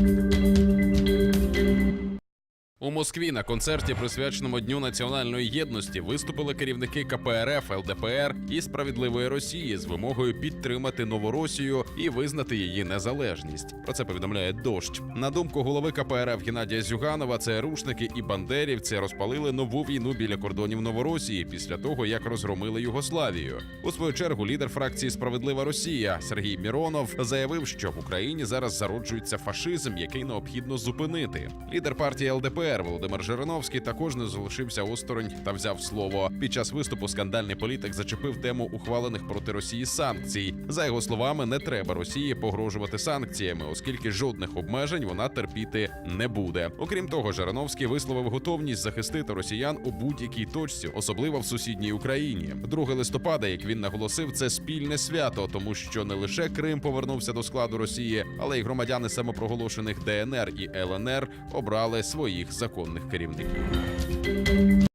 Música У Москві на концерті, присвяченому Дню національної єдності, виступили керівники КПРФ, ЛДПР і справедливої Росії з вимогою підтримати Новоросію і визнати її незалежність. Про це повідомляє дощ. На думку голови КПРФ Геннадія Зюганова, ЦРУшники і бандерівці розпалили нову війну біля кордонів Новоросії після того, як розгромили Югославію. У свою чергу лідер фракції Справедлива Росія Сергій Міронов заявив, що в Україні зараз зароджується фашизм, який необхідно зупинити. Лідер партії ЛДПР Володимир Жириновський також не залишився осторонь та взяв слово. Під час виступу скандальний політик зачепив тему ухвалених проти Росії санкцій. За його словами, не треба Росії погрожувати санкціями, оскільки жодних обмежень вона терпіти не буде. Окрім того, Жириновський висловив готовність захистити росіян у будь-якій точці, особливо в сусідній Україні. 2 листопада, як він наголосив, це спільне свято, тому що не лише Крим повернувся до складу Росії, але й громадяни самопроголошених ДНР і ЛНР обрали своїх законних керівників.